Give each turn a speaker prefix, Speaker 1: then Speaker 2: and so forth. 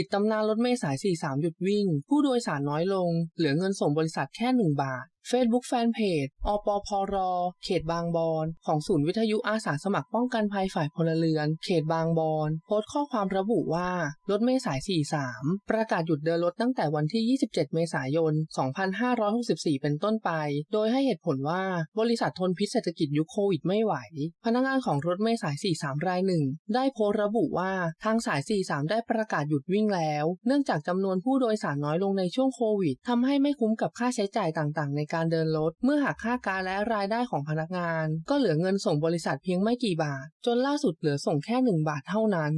Speaker 1: ปิดตำนานรถเมล์สาย 43 หยุดวิ่ง ผู้โดยสารน้อยลง เหลือเงินส่งบริษัทแค่ 1 บาท Facebook Fanpage อปพร เขตบางบอน ของศูนย์วิทยุอาสาสมัครป้องกันภัยฝ่ายพลเรือน เขตบางบอน โพสต์ข้อความระบุว่า รถเมล์สาย 43 ประกาศหยุดเดินรถตั้งแต่วันที่ 27 เมษายน 2564 เป็นต้นไป โดยให้เหตุผลว่าบริษัททนพิษเศรษฐกิจยุคโควิดไม่ไหว พนักงานของรถเมล์สาย 43 รายหนึ่ง ได้โพสต์ระบุว่าทางสาย 43 ได้ประกาศหยุดวิ่งแล้ว เนื่องจากจำนวนผู้โดยสารน้อยลงในช่วงโควิดทำให้ไม่คุ้มกับค่าใช้จ่ายต่างๆ ในการการเดินรถเมื่อหักค่าการและรายได้ของพนักงาน ก็เหลือเงินส่งบริษัทเพียงไม่กี่บาท จนล่าสุดเหลือส่งแค่ 1 บาทเท่านั้น